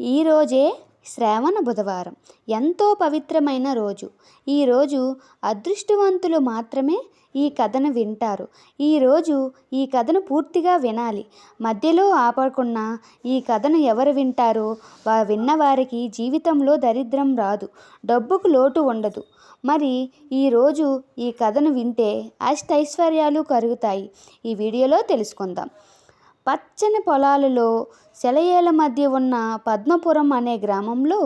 ఈరోజే శ్రావణ బుధవారం. ఎంతో పవిత్రమైన రోజు. ఈరోజు అదృష్టవంతులు మాత్రమే ఈ కథను వింటారు. ఈరోజు ఈ కథను పూర్తిగా వినాలి. మధ్యలో ఆపకుండా ఈ కథను ఎవరు వింటారో వా విన్నవారికి జీవితంలో దరిద్రం రాదు. డబ్బుకు లోటు ఉండదు. మరి ఈరోజు ఈ కథను వింటే అష్టైశ్వర్యాలు కరుగుతాయి. ఈ వీడియోలో తెలుసుకుందాం. పచ్చని పొలాలలో సెలయేల మధ్య ఉన్న పద్మపురం అనే గ్రామంలో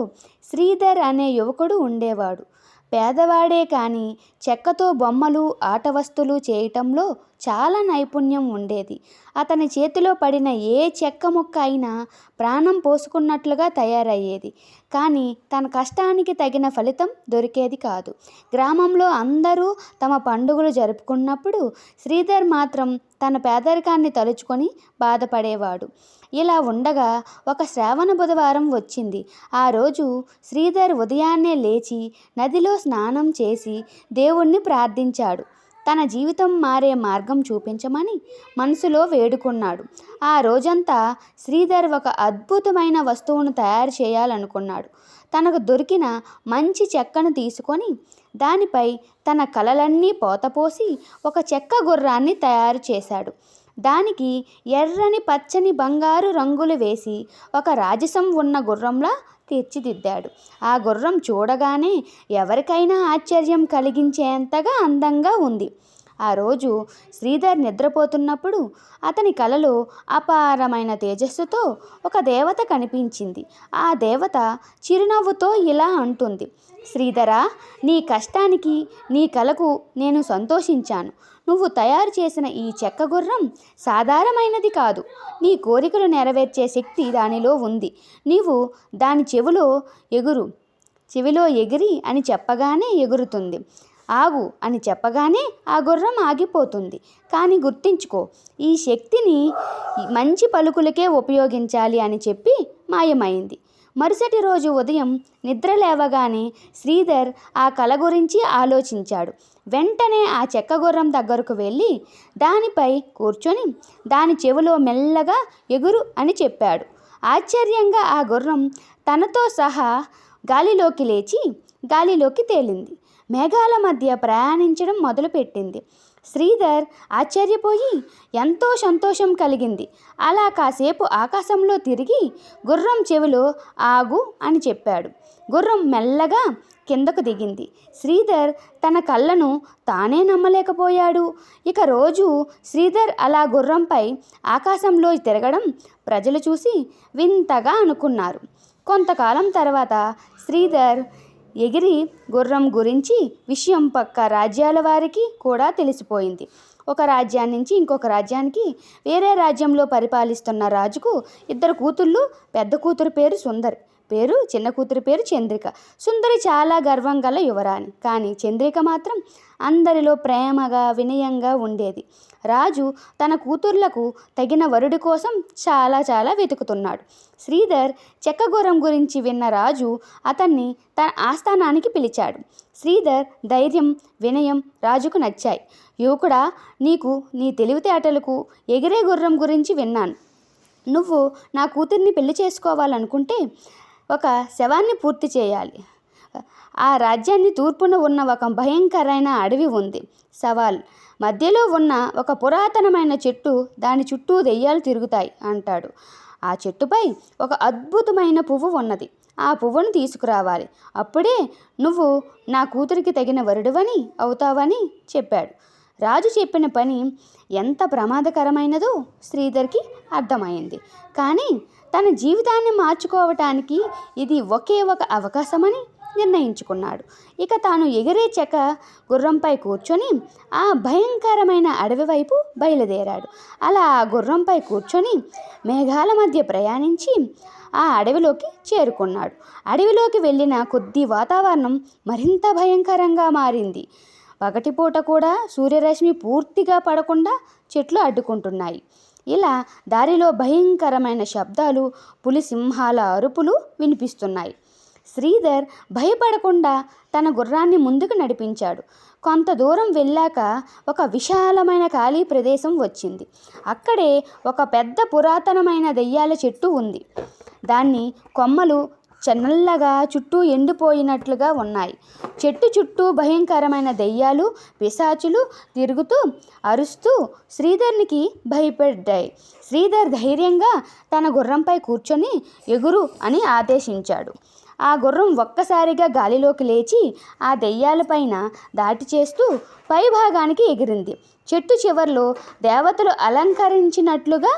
శ్రీధర్ అనే యువకుడు ఉండేవాడు. పేదవాడే కానీ చెక్కతో బొమ్మలు ఆట వస్తువులు చేయటంలో చాలా నైపుణ్యం ఉండేది. అతని చేతిలో పడిన ఏ చెక్క ముక్క అయినా ప్రాణం పోసుకున్నట్లుగా తయారయ్యేది. కానీ తన కష్టానికి తగిన ఫలితం దొరికేది కాదు. గ్రామంలో అందరూ తమ పండుగలు జరుపుకున్నప్పుడు శ్రీధర్ మాత్రం తన పేదరికాన్ని తలుచుకొని బాధపడేవాడు. ఇలా ఉండగా ఒక శ్రావణ బుధవారం వచ్చింది. ఆ రోజు శ్రీధర్ ఉదయాన్నే లేచి నదిలో స్నానం చేసి దేవుణ్ణి ప్రార్థించాడు. తన జీవితం మారే మార్గం చూపించమని మనసులో వేడుకున్నాడు. ఆ రోజంతా శ్రీధర్ ఒక అద్భుతమైన వస్తువును తయారు చేయాలనుకున్నాడు. తనకు దొరికిన మంచి చెక్కను తీసుకొని దానిపై తన కలలన్నీ పోతపోసి ఒక చెక్క గుర్రాన్ని తయారు చేశాడు. దానికి ఎర్రని పచ్చని బంగారు రంగులు వేసి ఒక రాజసం ఉన్న గుర్రంలా తీర్చిదిద్దాడు. ఆ గుర్రం చూడగానే ఎవరికైనా ఆశ్చర్యం కలిగించేంతగా అందంగా ఉంది. ఆ రోజు శ్రీధర్ నిద్రపోతున్నప్పుడు అతని కలలో అపారమైన తేజస్సుతో ఒక దేవత కనిపించింది. ఆ దేవత చిరునవ్వుతో ఇలా అంటుంది శ్రీధరా నీ కష్టానికి నీ కలకు నేను సంతోషించాను. నువ్వు తయారు చేసిన ఈ చెక్క గుర్రం సాధారణమైనది కాదు. నీ కోరికలు నెరవేర్చే శక్తి దానిలో ఉంది. నీవు దాని చెవిలో ఎగురు. చెవిలో ఎగిరి అని చెప్పగానే ఎగురుతుంది. ఆగు అని చెప్పగానే ఆ గుర్రం ఆగిపోతుంది. కానీ గుర్తించుకో ఈ శక్తిని మంచి పలుకులకే ఉపయోగించాలి అని చెప్పి మాయమైంది. మరుసటి రోజు ఉదయం నిద్ర లేవగానే శ్రీధర్ ఆ కళ గురించి ఆలోచించాడు. వెంటనే ఆ చెక్క గుర్రం దగ్గరకు వెళ్ళి దానిపై కూర్చొని దాని చెవిలో మెల్లగా ఎగురు అని చెప్పాడు. ఆశ్చర్యంగా ఆ గుర్రం తనతో సహా గాలిలోకి లేచి గాలిలోకి తేలింది. మేఘాల మధ్య ప్రయాణించడం మొదలుపెట్టింది. శ్రీధర్ ఆశ్చర్యపోయి ఎంతో సంతోషం కలిగింది. అలా కాసేపు ఆకాశంలో తిరిగి గుర్రం చెవిలో ఆగు అని చెప్పాడు. గుర్రం మెల్లగా కిందకు దిగింది. శ్రీధర్ తన కళ్ళను తానే నమ్మలేకపోయాడు. ఇక రోజు శ్రీధర్ అలా గుర్రంపై ఆకాశంలో తిరగడం ప్రజలు చూసి వింతగా అనుకున్నారు. కొంతకాలం తర్వాత శ్రీధర్ ఎగిరి గుర్రం గురించి విషయం పక్క రాజ్యాల వారికి కూడా తెలిసిపోయింది. ఒక రాజ్యం నుంచి ఇంకొక రాజ్యానికి వేరే రాజ్యంలో పరిపాలిస్తున్న రాజుకు ఇద్దరు కూతుళ్ళు పెద్ద కూతురు పేరు సుందరి. పేరు చిన్న కూతురి పేరు చంద్రిక. సుందరి చాలా గర్వం గల యువరాణి. కానీ చంద్రిక మాత్రం అందరిలో ప్రేమగా వినయంగా ఉండేది. రాజు తన కూతుర్లకు తగిన వరుడి కోసం చాలా చాలా వెతుకుతున్నాడు. శ్రీధర్ చెక్కగురం గురించి విన్న రాజు అతన్ని తన ఆస్థానానికి పిలిచాడు. శ్రీధర్ ధైర్యం వినయం రాజుకు నచ్చాయి. యువకుడా నీకు నీ తెలివితేటలకు ఎగిరే గుర్రం గురించి విన్నాను. నువ్వు నా కూతుర్ని పెళ్ళి చేసుకోవాలనుకుంటే ఒక శవాన్ని పూర్తి చేయాలి. ఆ రాజ్యాన్ని తూర్పున ఉన్న ఒక భయంకరమైన అడవి ఉంది. సవాల్ మధ్యలో ఉన్న ఒక పురాతనమైన చెట్టు దాని చుట్టూ దెయ్యాలు తిరుగుతాయి అంటాడు. ఆ చెట్టుపై ఒక అద్భుతమైన పువ్వు ఉన్నది. ఆ పువ్వును తీసుకురావాలి. అప్పుడే నువ్వు నా కూతురికి తగిన వరుడువని అవుతావని చెప్పాడు. రాజు చెప్పిన పని ఎంత ప్రమాదకరమైనదో శ్రీధర్కి అర్థమైంది. కానీ తన జీవితాన్ని మార్చుకోవటానికి ఇది ఒకే ఒక అవకాశమని నిర్ణయించుకున్నాడు. ఇక తాను ఎగిరే చెక్క గుర్రంపై కూర్చొని ఆ భయంకరమైన అడవి వైపు బయలుదేరాడు. అలా ఆ గుర్రంపై కూర్చొని మేఘాల మధ్య ప్రయాణించి ఆ అడవిలోకి చేరుకున్నాడు. అడవిలోకి వెళ్ళిన కొద్ది వాతావరణం మరింత భయంకరంగా మారింది. పగటిపూట కూడా సూర్యరశ్మి పూర్తిగా పడకుండా చెట్లు అడ్డుకుంటున్నాయి. ఇలా దారిలో భయంకరమైన శబ్దాలు పులి సింహాల అరుపులు వినిపిస్తున్నాయి. శ్రీధర్ భయపడకుండా తన గుర్రాన్ని ముందుకు నడిపించాడు. కొంత దూరం వెళ్ళాక ఒక విశాలమైన ఖాళీ ప్రదేశం వచ్చింది. అక్కడే ఒక పెద్ద పురాతనమైన దెయ్యాల చెట్టు ఉంది. దాన్ని కొమ్మలు చన్నల్లగా చుట్టూ ఎండిపోయినట్లుగా ఉన్నాయి. చెట్టు చుట్టూ భయంకరమైన దెయ్యాలు పిశాచులు తిరుగుతూ అరుస్తూ శ్రీధర్నికి భయపడ్డాయి. శ్రీధర్ ధైర్యంగా తన గుర్రంపై కూర్చొని ఎగురు అని ఆదేశించాడు. ఆ గుర్రం ఒక్కసారిగా గాలిలోకి లేచి ఆ దెయ్యాలపైన దాటి చేస్తూ పైభాగానికి ఎగిరింది. చెట్టు చివర్లో దేవతలు అలంకరించినట్లుగా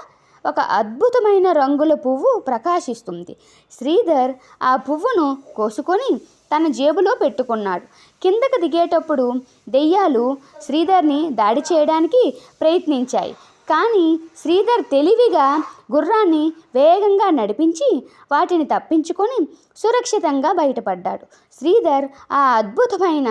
ఒక అద్భుతమైన రంగుల పువ్వు ప్రకాశిస్తుంది. శ్రీధర్ ఆ పువ్వును కోసుకొని తన జేబులో పెట్టుకున్నాడు. కిందకు దిగేటప్పుడు దెయ్యాలు శ్రీధర్ని దాడి చేయడానికి ప్రయత్నించాయి. కానీ శ్రీధర్ తెలివిగా గుర్రాన్ని వేగంగా నడిపించి వాటిని తప్పించుకొని సురక్షితంగా బయటపడ్డాడు. శ్రీధర్ ఆ అద్భుతమైన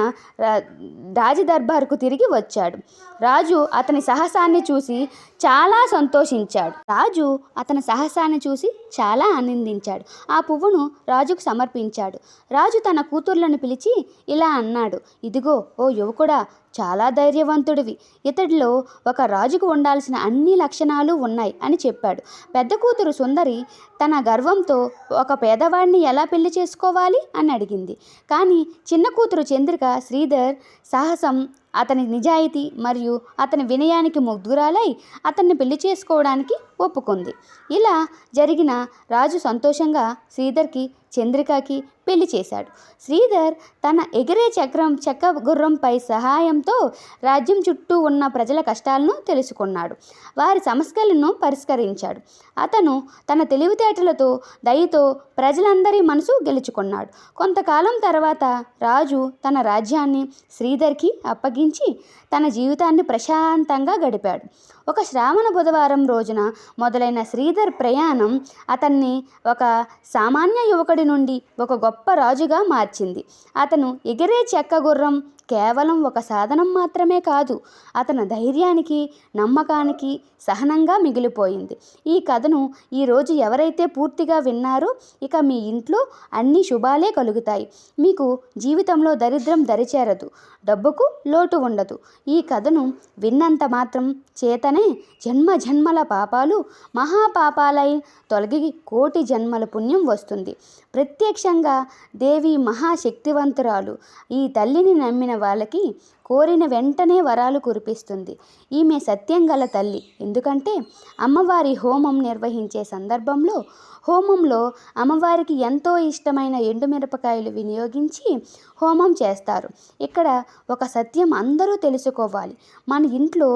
రాజదర్బార్కు తిరిగి వచ్చాడు. రాజు అతని సాహసాన్ని చూసి చాలా సంతోషించాడు. రాజు అతని సాహసాన్ని చూసి చాలా ఆనందించాడు. ఆ పువ్వును రాజుకు సమర్పించాడు. రాజు తన కూతుర్లను పిలిచి ఇలా అన్నాడు ఇదిగో ఓ యువకుడా చాలా ధైర్యవంతుడివి. ఇతడిలో ఒక రాజుకు ఉండాల్సిన అన్ని లక్షణాలు ఉన్నాయి అని చెప్పాడు. పెద్ద కూతురు సుందరి తన గర్వంతో ఒక పేదవాడిని ఎలా పెళ్ళి చేసుకోవాలి అని అడిగింది. కానీ చిన్న కూతురు చంద్రిక శ్రీధర్ సాహసం అతని నిజాయితీ మరియు అతని వినయానికి ముగ్ధురాలై అతన్ని పెళ్ళి చేసుకోవడానికి ఒప్పుకుంది. ఇలా జరిగిన రాజు సంతోషంగా శ్రీధర్కి చంద్రికకి పెళ్ళి చేశాడు. శ్రీధర్ తన ఎగిరే చక్రం చెక్క గుర్రంపై సహాయంతో రాజ్యం చుట్టూ ఉన్న ప్రజల కష్టాలను తెలుసుకున్నాడు. వారి సమస్యలను పరిష్కరించాడు. అతను తన తెలివితేటలతో దయతో ప్రజలందరి మనసు గెలుచుకున్నాడు. కొంతకాలం తర్వాత రాజు తన రాజ్యాన్ని శ్రీధర్కి అప్పగించి తన జీవితాన్ని ప్రశాంతంగా గడిపాడు. ఒక శ్రావణ బుధవారం రోజున మొదలైన శ్రీధర్ ప్రయాణం అతన్ని ఒక సామాన్య యువకుడి నుండి ఒక గొప్ప రాజుగా మార్చింది. అతను ఎగిరే చెక్క గుర్రం కేవలం ఒక సాధనం మాత్రమే కాదు అతని ధైర్యానికి నమ్మకానికి సహనంగా మిగిలిపోయింది. ఈ కథను ఈరోజు ఎవరైతే పూర్తిగా విన్నారో ఇక మీ ఇంట్లో అన్ని శుభాలే కలుగుతాయి. మీకు జీవితంలో దరిద్రం దరిచేరదు డబ్బుకు లోటు ఉండదు. ఈ కథను విన్నంత మాత్రం చేతనే జన్మ జన్మల పాపాలు మహాపాపాలై తొలగి కోటి జన్మల పుణ్యం వస్తుంది. ప్రత్యక్షంగా దేవి మహాశక్తివంతురాలు. ఈ తల్లిని నమ్మిన వాళ్ళకి కోరిన వెంటనే వరాలు కురిపిస్తుంది. ఈమె సత్యం గల తల్లి. ఎందుకంటే అమ్మవారి హోమం నిర్వహించే సందర్భంలో హోమంలో అమ్మవారికి ఎంతో ఇష్టమైన ఎండుమిరపకాయలు వినియోగించి హోమం చేస్తారు. ఇక్కడ ఒక సత్యం అందరూ తెలుసుకోవాలి. మన ఇంట్లో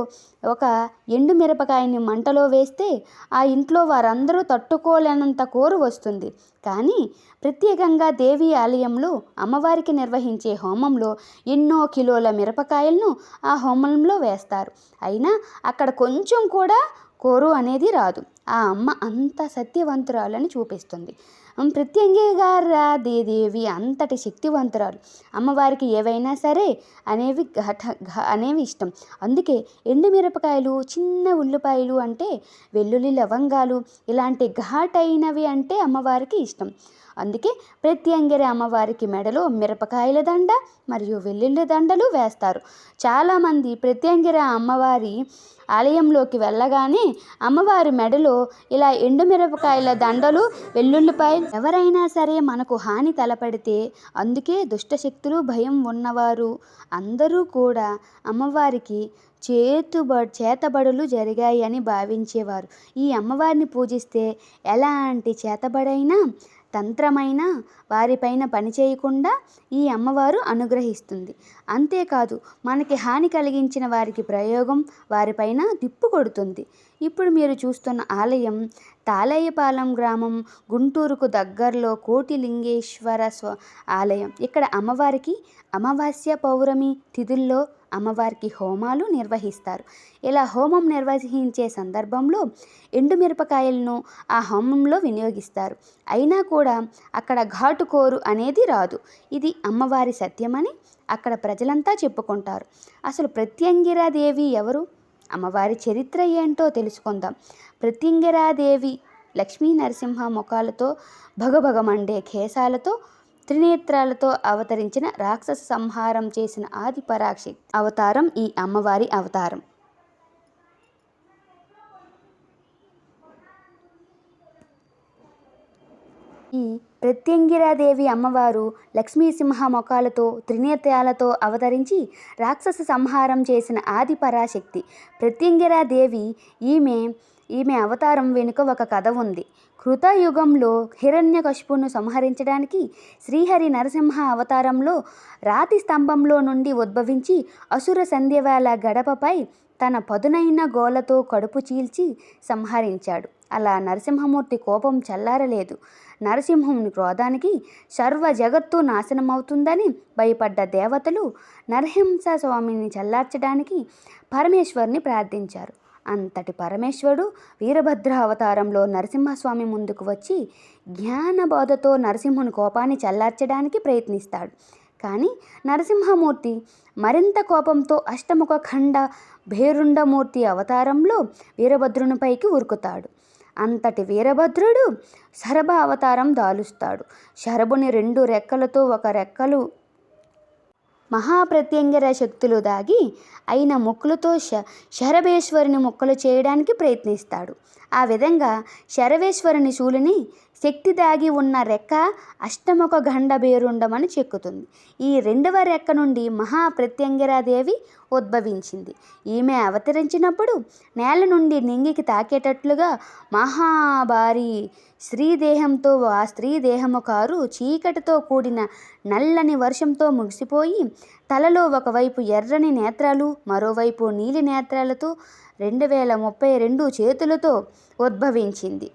ఒక ఎండు మిరపకాయని మంటలో వేస్తే ఆ ఇంట్లో వారందరూ తట్టుకోలేనంత కోరు వస్తుంది. కానీ ప్రత్యేకంగా దేవి ఆలయంలో అమ్మవారికి నిర్వహించే హోమంలో ఎన్నో కిలోల మిరపకాయలను ఆ హోమంలో వేస్తారు. అయినా అక్కడ కొంచెం కూడా కోరు అనేది రాదు. ఆ అమ్మ అంత సత్యవంతురాలని చూపిస్తుంది. ప్రత్యంగిగా దేవి అంతటి శక్తివంతురాలు. అమ్మవారికి ఏవైనా సరే అనేవి ఘట ఘ- అనేవి ఇష్టం. అందుకే ఎండుమిరపకాయలు చిన్న ఉల్లిపాయలు అంటే వెల్లుల్లి లవంగాలు ఇలాంటి ఘాటైనవి అంటే అమ్మవారికి ఇష్టం. అందుకే ప్రత్యంగిరి అమ్మవారికి మెడలో మిరపకాయల దండ మరియు వెల్లుల్లి దండలు వేస్తారు. చాలామంది ప్రత్యంగిరి అమ్మవారి ఆలయంలోకి వెళ్ళగానే అమ్మవారి మెడలో ఇలా ఎండు మిరపకాయల దండలు వెల్లుల్లిపై ఎవరైనా సరే మనకు హాని తలపడితే అందుకే దుష్టశక్తులు భయం ఉన్నవారు అందరూ కూడా అమ్మవారికి చేతుబ చేతబడులు జరిగాయి అని భావించేవారు. ఈ అమ్మవారిని పూజిస్తే ఎలాంటి చేతబడైనా తంత్రమైన వారిపైన పని చేయకుండా ఈ అమ్మవారు అనుగ్రహిస్తుంది. అంతేకాదు మనకి హాని కలిగించిన వారికి ప్రయోగం వారిపైన తిప్పు కొడుతుంది. ఇప్పుడు మీరు చూస్తున్న ఆలయం తాలయ్యపాలెం గ్రామం గుంటూరుకు దగ్గరలో కోటిలింగేశ్వర స్వ ఆలయం. ఇక్కడ అమ్మవారికి అమావాస్య పౌర్ణమి తిథుల్లో అమ్మవారికి హోమాలు నిర్వహిస్తారు. ఇలా హోమం నిర్వహించే సందర్భంలో ఎండుమిరపకాయలను ఆ హోమంలో వినియోగిస్తారు. అయినా కూడా అక్కడ ఘాటుకోరు అనేది రాదు. ఇది అమ్మవారి సత్యమని అక్కడ ప్రజలంతా చెప్పుకుంటారు. అసలు ప్రత్యంగిరాదేవి ఎవరు? అమ్మవారి చరిత్ర ఏంటో తెలుసుకుందాం. ప్రత్యంగిరాదేవి లక్ష్మీ నరసింహ ముఖాలతో భగభగమండే కేశాలతో త్రినేత్రాలతో అవతరించిన రాక్షస సంహారం చేసిన ఆది పరాక్షి అవతారం ఈ అమ్మవారి అవతారం. ఈ ప్రత్యంగిరాదేవి అమ్మవారు లక్ష్మీసింహ ముఖాలతో త్రినేత్రాలతో అవతరించి రాక్షస సంహారం చేసిన ఆది పరాశక్తి ప్రత్యంగిరాదేవి. ఈమె ఈమె అవతారం వెనుక ఒక కథ ఉంది. కృతయుగంలో హిరణ్యకశిపును సంహరించడానికి శ్రీహరి నరసింహ అవతారంలో రాతి స్తంభంలో నుండి ఉద్భవించి అసుర సంధ్యవేళ గడపపై తన పదునైన గోలతో కడుపు చీల్చి సంహరించాడు. అలా నరసింహమూర్తి కోపం చల్లారలేదు. నరసింహుని క్రోధానికి సర్వ జగత్తు నాశనమవుతుందని భయపడ్డ దేవతలు నరహింస స్వామిని చల్లార్చడానికి పరమేశ్వర్ని ప్రార్థించారు. అంతటి పరమేశ్వరుడు వీరభద్ర అవతారంలో నరసింహస్వామి ముందుకు వచ్చి జ్ఞానబోధతో నరసింహుని కోపాన్ని చల్లార్చడానికి ప్రయత్నిస్తాడు. కానీ నరసింహమూర్తి మరింత కోపంతో అష్టముఖ ఖండ భేరుండమూర్తి అవతారంలో వీరభద్రునిపైకి ఉరుకుతాడు. అంతటి వీరభద్రుడు శరభ అవతారం దాలుస్తాడు. శరభుని రెండు రెక్కలతో ఒక రెక్కలు మహాప్రత్యంగర శక్తులు దాగి అయిన మొక్కులతో శ శరభేశ్వరుని మొక్కలు చేయడానికి ప్రయత్నిస్తాడు. ఆ విధంగా శరవేశ్వరుని శూలిని శక్తి దాగి ఉన్న రెక్క అష్టముఖ గండ బేరుండమని చెక్కుతుంది. ఈ రెండవ రెక్క నుండి మహాప్రత్యంగిరాదేవి ఉద్భవించింది. ఈమె అవతరించినప్పుడు నేల నుండి నింగికి తాకేటట్లుగా మహాభారీ స్త్రీదేహంతో ఆ స్త్రీదేహము కారు చీకటితో కూడిన నల్లని వర్షంతో ముగిసిపోయి తలలో ఒకవైపు ఎర్రని నేత్రాలు మరోవైపు నీలి నేత్రాలతో రెండు వేల ముప్పై రెండు చేతులతో ఉద్భవించింది.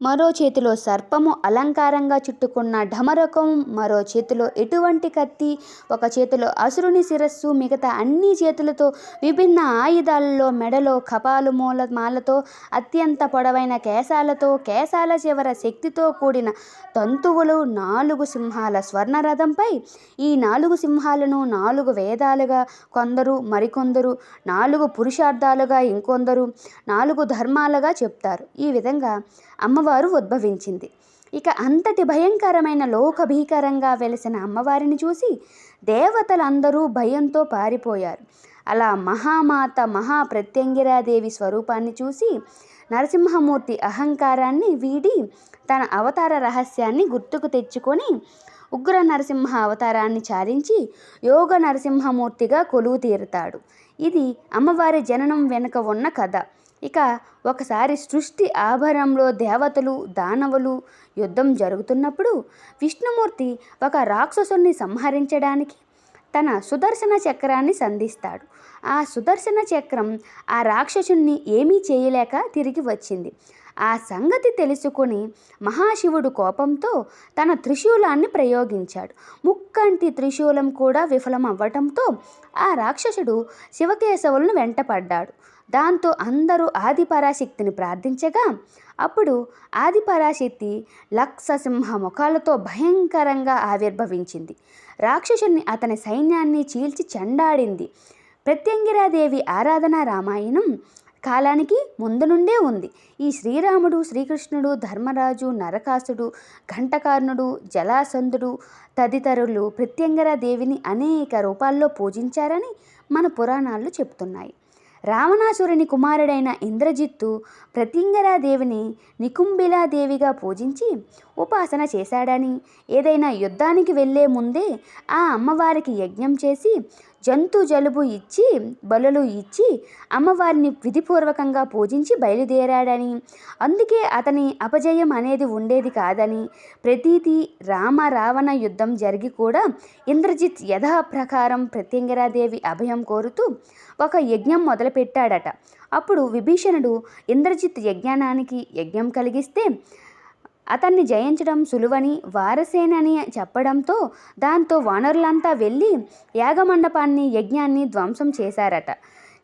మరో చేతిలో సర్పము అలంకారంగా చుట్టుకున్న ఢమరకం మరో చేతిలో ఎటువంటి కత్తి ఒక చేతిలో అసురుని శిరస్సు మిగతా అన్ని చేతులతో విభిన్న ఆయుధాలలో మెడలో కపాలు మూల మాలతో అత్యంత పొడవైన కేశాలతో కేశాల చివర శక్తితో కూడిన తంతువులు నాలుగు సింహాల స్వర్ణరథంపై. ఈ నాలుగు సింహాలను నాలుగు వేదాలుగా కొందరు మరికొందరు నాలుగు పురుషార్థాలుగా ఇంకొందరు నాలుగు ధర్మాలుగా చెప్తారు. ఈ విధంగా అమ్మవారు ఉద్భవించింది. ఇక అంతటి భయంకరమైన లోకభీకరంగా వెలిసిన అమ్మవారిని చూసి దేవతలందరూ భయంతో పారిపోయారు. అలా మహామాత మహాప్రత్యంగిరాదేవి స్వరూపాన్ని చూసి నరసింహమూర్తి అహంకారాన్ని వీడి తన అవతార రహస్యాన్ని గుర్తుకు తెచ్చుకొని ఉగ్ర నరసింహ అవతారాన్ని చారించి యోగ నరసింహమూర్తిగా కొలువు తీరుతాడు. ఇది అమ్మవారి జననం వెనుక ఉన్న కథ. ఇక ఒకసారి సృష్టి ఆభరణంలో దేవతలు దానవులు యుద్ధం జరుగుతున్నప్పుడు విష్ణుమూర్తి ఒక రాక్షసుని సంహరించడానికి తన సుదర్శన చక్రాన్ని సంధిస్తాడు. ఆ సుదర్శన చక్రం ఆ రాక్షసుని ఏమీ చేయలేక తిరిగి వచ్చింది. ఆ సంగతి తెలుసుకొని మహాశివుడు కోపంతో తన త్రిశూలాన్ని ప్రయోగించాడు. ముక్కంటి త్రిశూలం కూడా విఫలం అవ్వటంతో ఆ రాక్షసుడు శివకేశవులను వెంటపడ్డాడు. దాంతో అందరూ ఆదిపరాశక్తిని ప్రార్థించగా అప్పుడు ఆదిపరాశక్తి లక్ష సింహ ముఖాలతో భయంకరంగా ఆవిర్భవించింది. రాక్షసుని అతని సైన్యాన్ని చీల్చి చెండాడింది. ప్రత్యంగిరాదేవి ఆరాధన రామాయణం కాలానికి ముందు నుండే ఉంది. ఈ శ్రీరాముడు శ్రీకృష్ణుడు ధర్మరాజు నరకాసుడు ఘంటకార్ణుడు జలాసంధుడు తదితరులు ప్రత్యంగరా దేవిని అనేక రూపాల్లో పూజించారని మన పురాణాలు చెప్తున్నాయి. రావణాసురుని కుమారుడైన ఇంద్రజిత్తు ప్రతింగరాదేవిని నికుంభిలాదేవిగా పూజించి ఉపాసన చేశాడని ఏదైనా యుద్ధానికి వెళ్ళే ముందే ఆ అమ్మవారికి యజ్ఞం చేసి జంతు జలుబు ఇచ్చి బలులు ఇచ్చి అమ్మవారిని విధిపూర్వకంగా పూజించి బయలుదేరాడని. అందుకే అతని అపజయం అనేది ఉండేది కాదని ప్రతీతి రామ రావణ యుద్ధం జరిగి కూడా ఇంద్రజిత్ యథాప్రకారం ప్రత్యంగరాదేవి అభయం కోరుతూ ఒక యజ్ఞం మొదలుపెట్టాడట. అప్పుడు విభీషణుడు ఇంద్రజిత్ యజ్ఞానానికి యజ్ఞం కలిగిస్తే అతన్ని జయించడం సులువని వారసేనని చెప్పడంతో దాంతో వానరులంతా వెళ్ళి యాగమండపాన్ని యజ్ఞాన్ని ధ్వంసం చేశారట.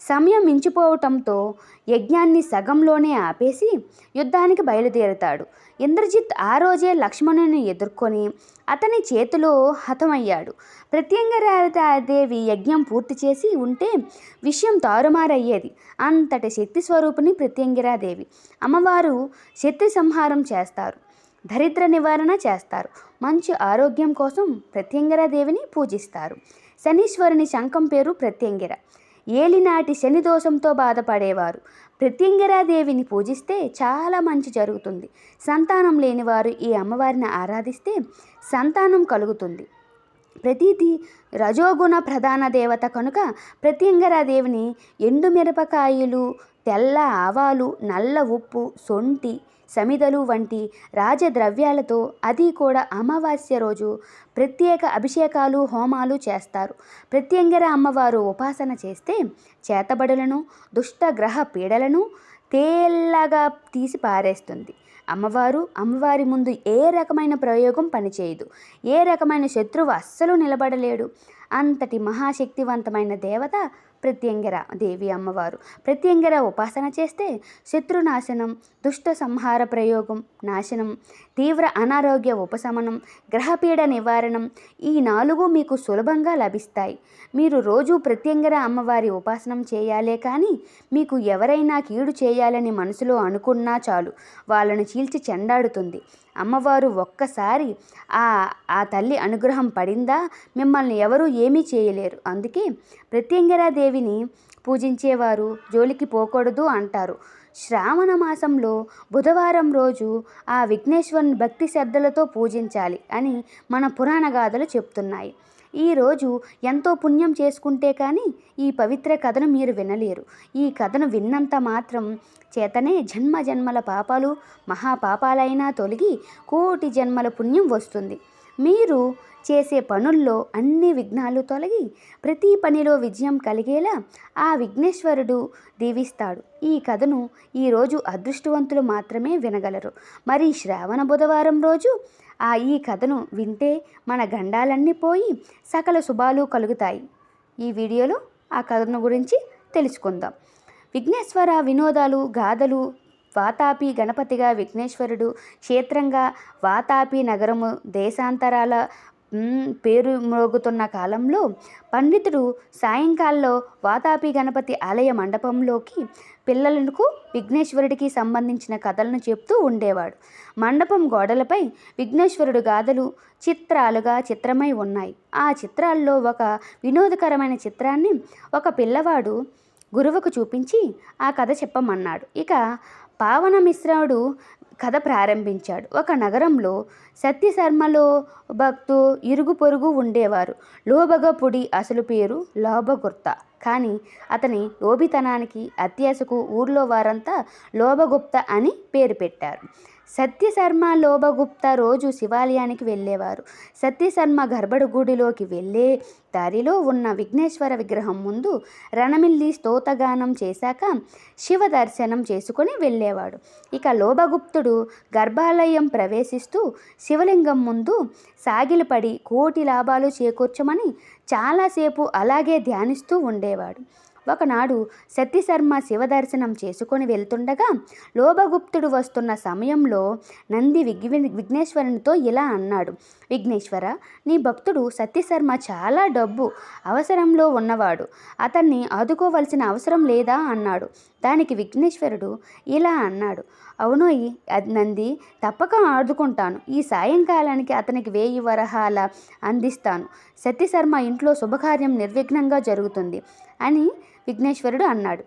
సమయం మించిపోవటంతో యజ్ఞాన్ని సగంలోనే ఆపేసి యుద్ధానికి బయలుదేరుతాడు. ఇంద్రజిత్ ఆ రోజే లక్ష్మణుని ఎదుర్కొని అతని చేతిలో హతమయ్యాడు. ప్రత్యంగరాదేవి యజ్ఞం పూర్తి చేసి ఉంటే విషయం తారుమారయ్యేది. అంతటి శక్తి స్వరూపిణి ప్రత్యంగిరాదేవి. అమ్మవారు శక్తి సంహారం చేస్తారు. దరిద్ర నివారణ చేస్తారు. మంచి ఆరోగ్యం కోసం ప్రత్యంగిరాదేవిని పూజిస్తారు. శనీశ్వరుని శంఖం పేరు ప్రత్యంగిర. ఏలినాటి శని దోషంతో బాధపడేవారు. ప్రత్యంగిరాదేవిని పూజిస్తే చాలా మంచి జరుగుతుంది. సంతానం లేనివారు ఈ అమ్మవారిని ఆరాధిస్తే సంతానం కలుగుతుంది. ప్రతీది రజోగుణ ప్రధాన దేవత కనుక ప్రత్యంగరాదేవిని ఎండు మిరపకాయలు తెల్ల ఆవాలు నల్ల ఉప్పు సొంటి సమిదలు వంటి రాజద్రవ్యాలతో అది కూడా అమావాస్య రోజు ప్రత్యేక అభిషేకాలు హోమాలు చేస్తారు. ప్రత్యంగర అమ్మవారు ఉపాసన చేస్తే చేతబడులను దుష్ట గ్రహ పీడలను తేల్లగా తీసి పారేస్తుంది. అమ్మవారు అమ్మవారి ముందు ఏ రకమైన ప్రయోగం పనిచేయదు. ఏ రకమైన శత్రువు అస్సలు నిలబడలేడు. అంతటి మహాశక్తివంతమైన దేవత ప్రత్యంగర దేవి అమ్మవారు. ప్రత్యంగర ఉపాసన చేస్తే శత్రునాశనం దుష్ట సంహార ప్రయోగం నాశనం తీవ్ర అనారోగ్య ఉపశమనం గ్రహపీడ నివారణం ఈ నాలుగు మీకు సులభంగా లభిస్తాయి. మీరు రోజు ప్రత్యంగర అమ్మవారి ఉపాసనం చేయాలే కానీ మీకు ఎవరైనా కీడు చేయాలని మనసులో అనుకున్నా చాలు. వాళ్ళను చీల్చి చెండాడుతుంది. అమ్మవారు ఒక్కసారి ఆ ఆ తల్లి అనుగ్రహం పడిందా? మిమ్మల్ని ఎవరూ ఏమీ చేయలేరు. అందుకే ప్రత్యంగరాదేవిని పూజించేవారు జోలికి పోకూడదు అంటారు. శ్రావణ మాసంలో బుధవారం రోజు ఆ విఘ్నేశ్వరుని భక్తి శ్రద్ధలతో పూజించాలి అని మన పురాణ గాథలు చెప్తున్నాయి. ఈరోజు ఎంతో పుణ్యం చేసుకుంటే కానీ ఈ పవిత్ర కథను మీరు వినలేరు. ఈ కథను విన్నంత మాత్రం చేతనే జన్మ జన్మల పాపాలు మహాపాపాలైనా తొలగి కోటి జన్మల పుణ్యం వస్తుంది. మీరు చేసే పనుల్లో అన్ని విఘ్నాలు తొలగి ప్రతి పనిలో విజయం కలిగేలా ఆ విఘ్నేశ్వరుడు దీవిస్తాడు. ఈ కథను ఈరోజు అదృష్టవంతులు మాత్రమే వినగలరు. మరి శ్రావణ బుధవారం రోజు ఆ ఈ కథను వింటే మన గండాలన్నీ పోయి సకల శుభాలు కలుగుతాయి. ఈ వీడియోలో ఆ కథను గురించి తెలుసుకుందాం. విఘ్నేశ్వర వినోదాలు గాథలు వాతాపి గణపతిగా విఘ్నేశ్వరుడు క్షేత్రంగా వాతాపి నగరము దేశాంతరాల పేరు మోగుతున్న కాలంలో పండితుడు సాయంకాలంలో వాతాపి గణపతి ఆలయ మండపంలోకి పిల్లలకు విఘ్నేశ్వరుడికి సంబంధించిన కథలను చెప్తూ ఉండేవాడు. మండపం గోడలపై విఘ్నేశ్వరుడు గాథలు చిత్రాలుగా చిత్రమై ఉన్నాయి. ఆ చిత్రాల్లో ఒక వినోదకరమైన చిత్రాన్ని ఒక పిల్లవాడు గురువుకు చూపించి ఆ కథ చెప్పమన్నాడు. ఇక పావన మిశ్రుడు కథ ప్రారంభించాడు. ఒక నగరంలో సత్యశర్మలో భక్తు ఇరుగు పొరుగు ఉండేవారు. లోబగపుడి అసలు పేరు లోబగుర్త కానీ అతని లోబితనానికి అత్యాశకు ఊర్లో వారంతా లోబగుప్త అని పేరు పెట్టారు. సత్యశర్మ లోబగుప్త రోజు శివాలయానికి వెళ్ళేవారు. సత్యశర్మ గర్భగుడిలోకి వెళ్ళే దారిలో ఉన్న విఘ్నేశ్వర విగ్రహం ముందు రణమిల్లి స్తోతగానం చేశాక శివ దర్శనం చేసుకుని వెళ్ళేవాడు. ఇక లోబగుప్తుడు గర్భాలయం ప్రవేశిస్తూ శివలింగం ముందు సాగిలపడి కోటి లాభాలు చేకూర్చమని చాలాసేపు అలాగే ధ్యానిస్తూ ఉండేవాడు. ఒకనాడు సతీశర్మ శివదర్శనం చేసుకొని వెళ్తుండగా లోభగుప్తుడు వస్తున్న సమయంలో నంది విఘ్న విఘ్నేశ్వరునితో ఇలా అన్నాడు. విఘ్నేశ్వర నీ భక్తుడు సత్యశర్మ చాలా డబ్బు అవసరంలో ఉన్నవాడు. అతన్ని ఆదుకోవలసిన అవసరం లేదా? అన్నాడు. దానికి విఘ్నేశ్వరుడు ఇలా అన్నాడు. అవునోయి నంది తప్పక ఆదుకుంటాను. ఈ సాయంకాలానికి అతనికి వేయి వరహాల అందిస్తాను. సత్యశర్మ ఇంట్లో శుభకార్యం నిర్విఘ్నంగా జరుగుతుంది. అని విఘ్నేశ్వరుడు అన్నాడు.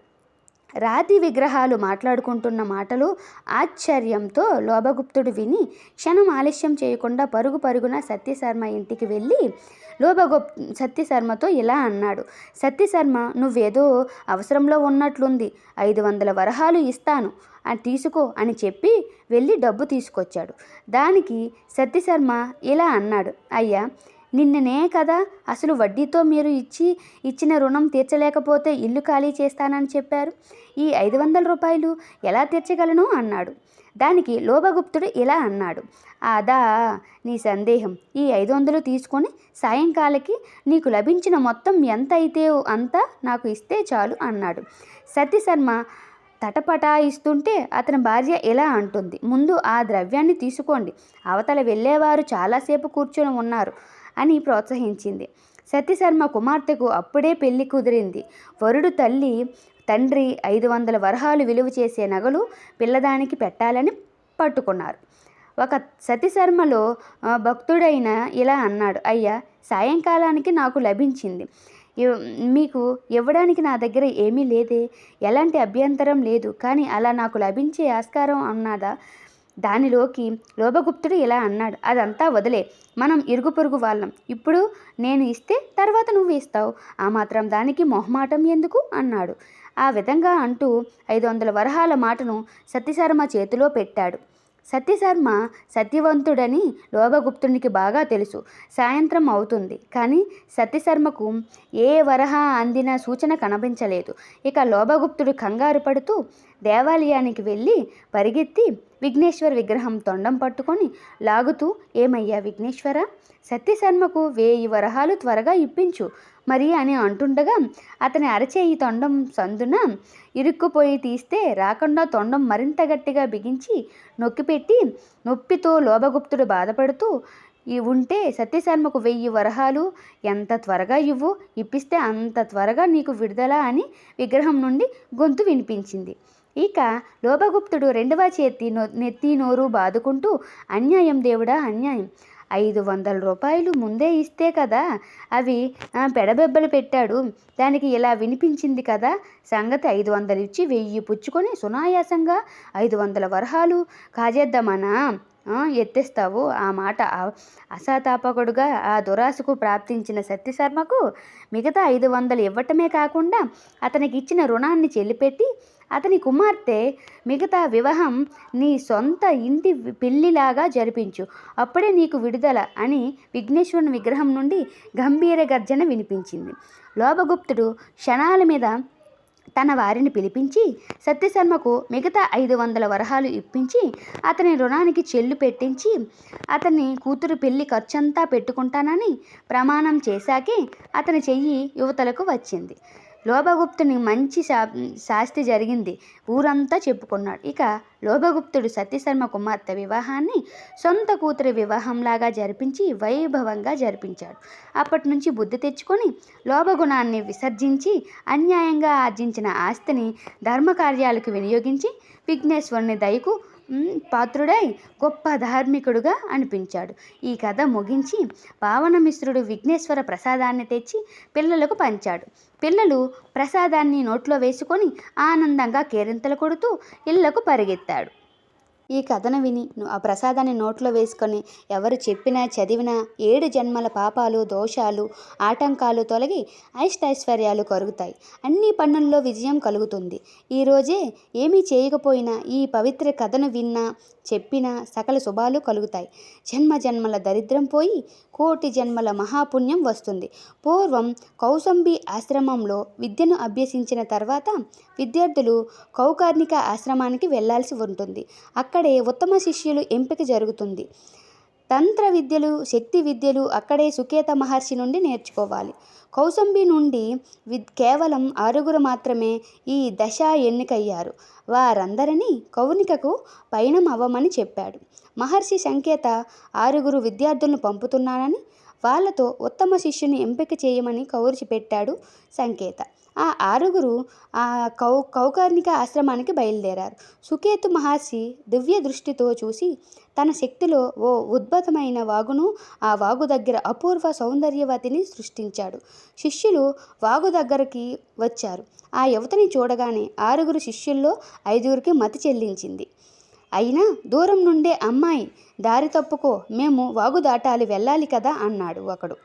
రాతి విగ్రహాలు మాట్లాడుకుంటున్న మాటలు ఆశ్చర్యంతో లోభగుప్తుడు విని క్షణం ఆలస్యం చేయకుండా పరుగు పరుగున సత్యశర్మ ఇంటికి వెళ్ళి లోభగుప్ సత్యశర్మతో ఇలా అన్నాడు. సత్యశర్మ నువ్వేదో అవసరంలో ఉన్నట్లుంది. ఐదు వందల వరహాలు ఇస్తాను. అని తీసుకో అని చెప్పి వెళ్ళి డబ్బు తీసుకొచ్చాడు. దానికి సత్యశర్మ ఇలా అన్నాడు. అయ్యా నిన్ననే కదా అసలు వడ్డీతో మీరు ఇచ్చి ఇచ్చిన రుణం తీర్చలేకపోతే ఇల్లు ఖాళీ చేస్తానని చెప్పారు. ఈ ఐదు వందల రూపాయలు ఎలా తీర్చగలను? అన్నాడు. దానికి లోభగుప్తుడు ఇలా అన్నాడు. అదా నీ సందేహం. ఈ ఐదు వందలు తీసుకొని సాయంకాలకి నీకు లభించిన మొత్తం ఎంత అయితే అంతా నాకు ఇస్తే చాలు అన్నాడు. సత్యశర్మ తటపటాయిస్తుంటే అతని భార్య ఇలా అంటుంది. ముందు ఆ ద్రవ్యాన్ని తీసుకోండి. అవతల వెళ్ళేవారు చాలాసేపు కూర్చొని ఉన్నారు. అని ప్రోత్సహించింది. సతీశర్మ కుమార్తెకు అప్పుడే పెళ్ళి కుదిరింది. వరుడు తల్లి తండ్రి ఐదు వందల వరహాలు విలువ చేసే నగలు పిల్లదానికి పెట్టాలని పట్టుకున్నారు. ఒక సతీశర్మలో భక్తుడైన ఇలా అన్నాడు. అయ్యా సాయంకాలానికి నాకు లభించింది. మీకు ఇవ్వడానికి నా దగ్గర ఏమీ లేదే. ఎలాంటి అభ్యంతరం లేదు. కానీ అలా నాకు లభించే ఆస్కారం అన్నదా దానిలోకి లోభగుప్తుడు ఇలా అన్నాడు అదంతా వదిలే. మనం ఇరుగు పొరుగు వాళ్ళం. ఇప్పుడు నేను ఇస్తే తర్వాత నువ్వు ఇస్తావు. ఆ మాత్రం దానికి మొహమాటం ఎందుకు? అన్నాడు. ఆ విధంగా అంటూ ఐదు వందల వరహాల మాటను సత్యశర్మ చేతిలో పెట్టాడు. సత్యశర్మ సత్యవంతుడని లోభగుప్తునికి బాగా తెలుసు. సాయంత్రం అవుతుంది. కానీ సత్యశర్మకు ఏ వరహ అందిన సూచన కనిపించలేదు. ఇక లోభగుప్తుడు కంగారు పడుతూ దేవాలయానికి వెళ్ళి పరిగెత్తి విఘ్నేశ్వర విగ్రహం తొండం పట్టుకొని లాగుతూ ఏమయ్యా విఘ్నేశ్వర? సత్యశర్మకు వేయి వరహాలు త్వరగా ఇప్పించు. మరి అని అంటుండగా అతని అరచేయి తొండం సందున ఇరుక్కుపోయి తీస్తే రాకుండా తొండం మరింత గట్టిగా బిగించి నొక్కిపెట్టి నొప్పితో లోభగుప్తుడు బాధపడుతూ ఈ ఉంటే సత్యశర్మకు వెయ్యి వరహాలు ఎంత త్వరగా ఇవ్వు? ఇప్పిస్తే అంత త్వరగా నీకు విడుదల అని విగ్రహం నుండి గొంతు వినిపించింది. ఇక లోభగుప్తుడు రెండవ చేతి నెత్తి నోరు బాదుకుంటూ అన్యాయం దేవుడా అన్యాయం. ఐదు వందల రూపాయలు ముందే ఇస్తే కదా అవి పెడబెబ్బలు పెట్టాడు. దానికి ఇలా వినిపించింది కదా సంగతి ఐదు వందలు ఇచ్చి వెయ్యి పుచ్చుకొని సునాయాసంగా ఐదు వందల వరహాలు కాజేద్దామనా? ఎత్తేస్తావు? ఆ మాట ఆ- అసాతాపకుడుగా ఆ దురాశకు ప్రాప్తించిన సత్యశర్మకు మిగతా ఐదు వందలు ఇవ్వటమే కాకుండా అతనికి ఇచ్చిన రుణాన్ని చెల్లిపెట్టి అతని కుమార్తె మిగతా వివాహం నీ సొంత ఇంటి పెళ్ళిలాగా జరిపించు. అప్పుడే నీకు విడుదల అని విఘ్నేశ్వరుని విగ్రహం నుండి గంభీర గర్జన వినిపించింది. లోభగుప్తుడు క్షణాల మీద తన వారిని పిలిపించి సత్యశర్మకు మిగతా ఐదు వందల వరహాలు ఇప్పించి అతని రుణానికి చెల్లు పెట్టించి అతని కూతురు పెళ్ళి ఖర్చంతా పెట్టుకుంటానని ప్రమాణం చేశాకే అతని చెయ్యి యువతలకు వచ్చింది. లోభగుప్తుని మంచి శా శాస్తి జరిగింది. ఊరంతా చెప్పుకున్నాడు. ఇక లోభగుప్తుడు సత్యశర్మ కుమార్తె వివాహాన్ని సొంత కూతురి వివాహంలాగా జరిపించి వైభవంగా జరిపించాడు. అప్పటి నుంచి బుద్ధి తెచ్చుకొని లోభగుణాన్ని విసర్జించి అన్యాయంగా ఆర్జించిన ఆస్తిని ధర్మకార్యాలకు వినియోగించి విఘ్నేశ్వరుని దయకు పాత్రుడై గొప్ప ధార్మికుడుగా అనిపించాడు. ఈ కథ ముగించి పావనమిశ్రుడు విఘ్నేశ్వర ప్రసాదాన్ని తెచ్చి పిల్లలకు పంచాడు. పిల్లలు ప్రసాదాన్ని నోట్లో వేసుకొని ఆనందంగా కేరింతలు కొడుతూ ఇళ్ళకు పరిగెత్తాడు. ఈ కథను విని ఆ ప్రసాదాన్ని నోట్లో వేసుకొని ఎవరు చెప్పినా చదివినా ఏడు జన్మల పాపాలు దోషాలు ఆటంకాలు తొలగి ఐష్టైశ్వర్యాలు కలుగుతాయి అన్ని పనుల్లో విజయం కలుగుతుంది. ఈరోజే ఏమీ చేయకపోయినా ఈ పవిత్ర కథను విన్నా చెప్పినా సకల శుభాలు కలుగుతాయి. జన్మ జన్మల దరిద్రం పోయి కోటి జన్మల మహాపుణ్యం వస్తుంది. పూర్వం కౌసంబి ఆశ్రమంలో విద్యను అభ్యసించిన తర్వాత విద్యార్థులు కౌకార్నిక ఆశ్రమానికి వెళ్ళాల్సి ఉంటుంది. అక్కడే ఉత్తమ శిష్యులు ఎంపిక జరుగుతుంది. తంత్ర విద్యలు శక్తి విద్యలు అక్కడే సుకేత మహర్షి నుండి నేర్చుకోవాలి. కౌసంబి నుండి విద్ కేవలం ఆరుగురు మాత్రమే ఈ దశ ఎన్నికయ్యారు. వారందరినీ కౌనికకు పయనం అవ్వమని చెప్పాడు. మహర్షి సంకేత ఆరుగురు విద్యార్థులను పంపుతున్నానని వాళ్ళతో ఉత్తమ శిష్యుని ఎంపిక చేయమని కౌర్చి పెట్టాడు సంకేత. ఆ ఆరుగురు ఆ కౌ కౌకర్ణిక ఆశ్రమానికి బయలుదేరారు. సుకేతు మహర్షి దివ్య దృష్టితో చూసి తన శక్తిలో ఓ ఉద్భుతమైన వాగును ఆ వాగు దగ్గర అపూర్వ సౌందర్యవతిని సృష్టించాడు. శిష్యులు వాగు దగ్గరికి వచ్చారు. ఆ యువతని చూడగానే ఆరుగురు శిష్యుల్లో ఐదుగురికి మతి చెల్లించింది. అయినా దూరం నుండే అమ్మాయి దారి తప్పుకో మేము వాగు దాటాలి వెళ్ళాలి కదా అన్నాడు ఒకడు.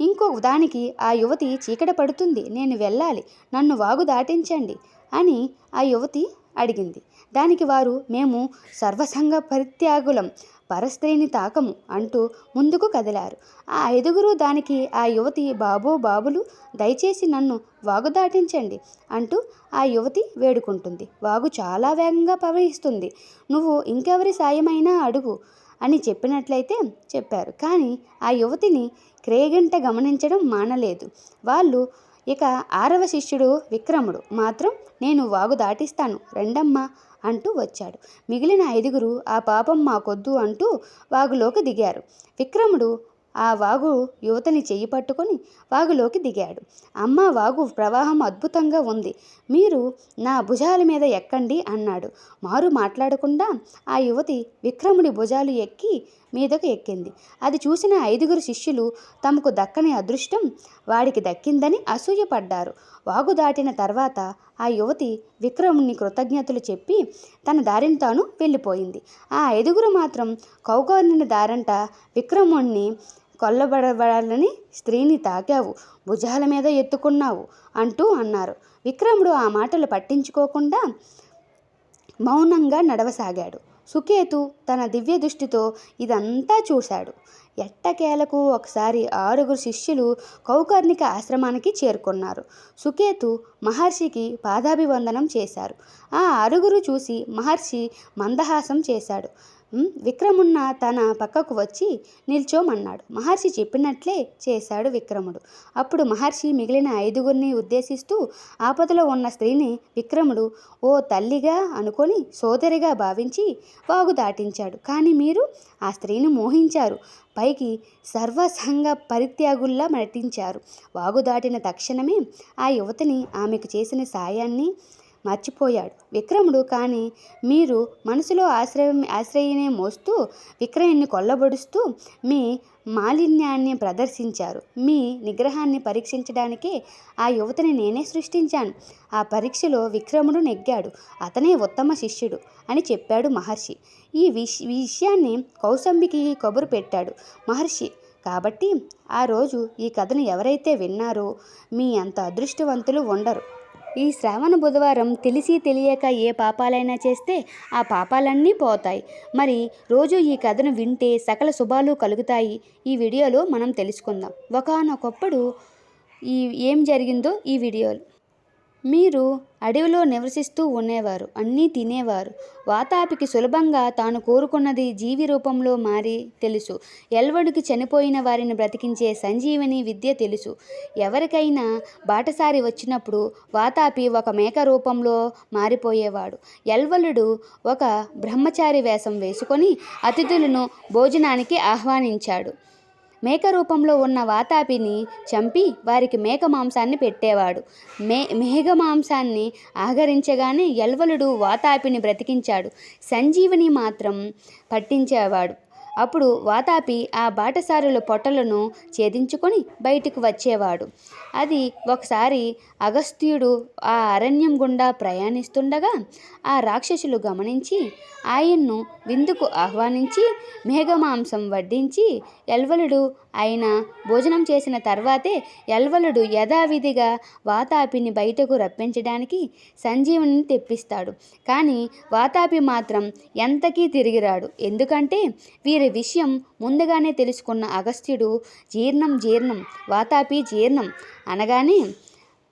ఇంకో దానికి ఆ యువతి చీకట పడుతుంది. నేను వెళ్ళాలి. నన్ను వాగు దాటించండి అని ఆ యువతి అడిగింది. దానికి వారు మేము సర్వసంగ పరిత్యాగులం పరస్త్రీని తాకము అంటూ ముందుకు కదిలారు. ఆ ఐదుగురు దానికి ఆ యువతి బాబు బాబులు దయచేసి నన్ను వాగు దాటించండి అంటూ ఆ యువతి వేడుకుంటుంది. వాగు చాలా వేగంగా ప్రవహిస్తుంది. నువ్వు ఇంకెవరి సాయమైనా అడుగు. అని చెప్పినట్లయితే చెప్పారు. కానీ ఆ యువతిని క్రేగంట గమనించడం మానలేదు. వాళ్ళు ఇక ఆరవ శిష్యుడు విక్రముడు మాత్రం నేను వాగు దాటిస్తాను రెండమ్మా అంటూ వచ్చాడు. మిగిలిన ఐదుగురు ఆ పాపం మాకొద్దు అంటూ వాగులోకి దిగారు. విక్రముడు ఆ వాగు యువతని చెయ్యి పట్టుకొని వాగులోకి దిగాడు. అమ్మ వాగు ప్రవాహం అద్భుతంగా ఉంది. మీరు నా భుజాల మీద ఎక్కండి అన్నాడు. మారు మాట్లాడకుండా ఆ యువతి విక్రముడి భుజాలు ఎక్కి మీదకు ఎక్కింది. అది చూసిన ఐదుగురు శిష్యులు తమకు దక్కని అదృష్టం వాడికి దక్కిందని అసూయపడ్డారు. వాగు దాటిన తర్వాత ఆ యువతి విక్రముని కృతజ్ఞతలు చెప్పి తన దారిని తాను వెళ్ళిపోయింది. ఆ ఐదుగురు మాత్రం కౌకర్ణుని దారంట విక్రముణ్ణి కొల్లబడబడాలని స్త్రీని తాకావు భుజాల మీద ఎత్తుకున్నావు అంటూ అన్నారు. విక్రముడు ఆ మాటలు పట్టించుకోకుండా మౌనంగా నడవసాగాడు. సుకేతు తన దివ్య దృష్టితో ఇదంతా చూశాడు. ఎట్టకేలకు ఒకసారి ఆరుగురు శిష్యులు కౌకర్ణిక ఆశ్రమానికి చేరుకున్నారు. సుకేతు మహర్షికి పాదాభివందనం చేశారు. ఆ ఆరుగురు చూసి మహర్షి మందహాసం చేశాడు. విక్రమున్న తన పక్కకు వచ్చి నిల్చోమన్నాడు. మహర్షి చెప్పినట్లే చేశాడు విక్రముడు. అప్పుడు మహర్షి మిగిలిన ఐదుగురిని ఉద్దేశిస్తూ ఆపదలో ఉన్న స్త్రీని విక్రముడు ఓ తల్లిగా అనుకొని సోదరిగా భావించి వాగు దాటించాడు. కానీ మీరు ఆ స్త్రీని మోహించారు. పైకి సర్వసంగ పరిత్యాగుల్లా నటించారు వాగు దాటిన తక్షణమే ఆ యువతిని ఆమెకు చేసిన సాయాన్ని మర్చిపోయాడు. విక్రముడు కానీ మీరు మనసులో ఆశ్రయం ఆశ్రయనే మోస్తూ విక్రయాన్ని కొల్లబడుస్తూ మీ మాలిన్యాన్ని ప్రదర్శించారు. మీ నిగ్రహాన్ని పరీక్షించడానికే ఆ యువతిని నేనే సృష్టించాను. ఆ పరీక్షలో విక్రముడు నెగ్గాడు. అతనే ఉత్తమ శిష్యుడు అని చెప్పాడు మహర్షి. ఈ విష విషయాన్ని కౌసంబికి కబురు పెట్టాడు మహర్షి. కాబట్టి ఆ రోజు ఈ కథను ఎవరైతే విన్నారో మీ అంత అదృష్టవంతులు ఉండరు. ఈ శ్రావణ బుధవారం తెలిసి తెలియక ఏ పాపాలైనా చేస్తే ఆ పాపాలన్నీ పోతాయి. మరి రోజు ఈ కథను వింటే సకల శుభాలు కలుగుతాయి. ఈ వీడియోలో మనం తెలుసుకుందాం. ఒకానొకప్పుడు ఈ ఏం జరిగిందో ఈ వీడియోలో. మీరు అడవిలో నివసిస్తూ ఉండేవారు అన్నీ తినేవారు. వాతాపికి సులభంగా తాను కోరుకున్నది జీవి రూపంలో మారి తెలుసు. ఎల్వడికి చనిపోయిన వారిని బ్రతికించే సంజీవని విద్య తెలుసు. ఎవరికైనా బాటసారి వచ్చినప్పుడు వాతాపి ఒక మేక రూపంలో మారిపోయేవాడు. ఎల్వలుడు ఒక బ్రహ్మచారి వేషం వేసుకొని అతిథులను భోజనానికి ఆహ్వానించాడు. మేక రూపంలో ఉన్న వాతాపిని చంపి వారికి మేక మాంసాన్ని పెట్టేవాడు. మే మేఘ మాంసాన్ని ఆహరించగానే ఎల్వలుడు వాతాపిని బ్రతికించాడు. సంజీవిని మాత్రం పట్టించేవాడు. అప్పుడు వాతాపి ఆ బాటసారుల పొట్టలను ఛేదించుకొని బయటకు వచ్చేవాడు. అది ఒకసారి అగస్త్యుడు ఆ అరణ్యం గుండా ప్రయాణిస్తుండగా ఆ రాక్షసులు గమనించి ఆయన్ను విందుకు ఆహ్వానించి మేఘమాంసం వడ్డించి ఎల్వలుడు ఆయన భోజనం చేసిన తర్వాతే ఎల్వలుడు యథావిధిగా వాతాపిని బయటకు రప్పించడానికి సంజీవుని తెప్పిస్తాడు. కానీ వాతాపి మాత్రం ఎంతకీ తిరిగిరాడు. ఎందుకంటే వీరి విషయం ముందుగానే తెలుసుకున్న అగస్త్యుడు జీర్ణం జీర్ణం వాతాపి జీర్ణం అనగానే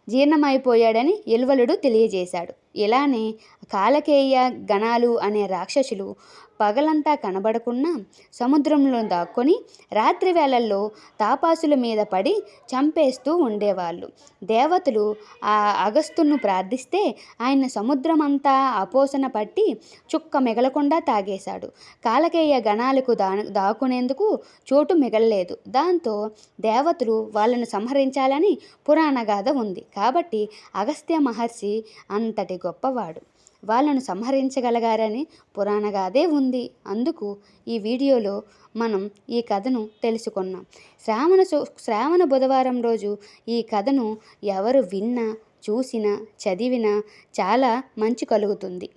జీర్ణమైపోయాడని ఎల్వలుడు తెలియజేశాడు. ఇలానే కాలకేయ గణాలు అనే రాక్షసులు పగలంతా కనబడకున్నా సముద్రంలో దాక్కొని రాత్రి వేళల్లో తాపాసుల మీద పడి చంపేస్తూ ఉండేవాళ్ళు. దేవతలు ఆ అగస్తును ప్రార్థిస్తే ఆయన సముద్రమంతా అపోసన పట్టి చుక్క మిగలకుండా తాగేశాడు. కాలకేయ గణాలకు దా దాక్కునేందుకు చోటు మిగలలేదు. దాంతో దేవతలు వాళ్ళను సంహరించాలని పురాణ గాథ ఉంది. కాబట్టి అగస్త్య మహర్షి అంతటి గొప్పవాడు. వాళ్ళను సంహరించగలగారని పురాణగాదే ఉంది. అందుకు ఈ వీడియోలో మనం ఈ కథను తెలుసుకున్నాం. శ్రావణ శ్రావణ బుధవారం రోజు ఈ కథను ఎవరు విన్నా చూసినా చదివినా చాలా మంచి కలుగుతుంది.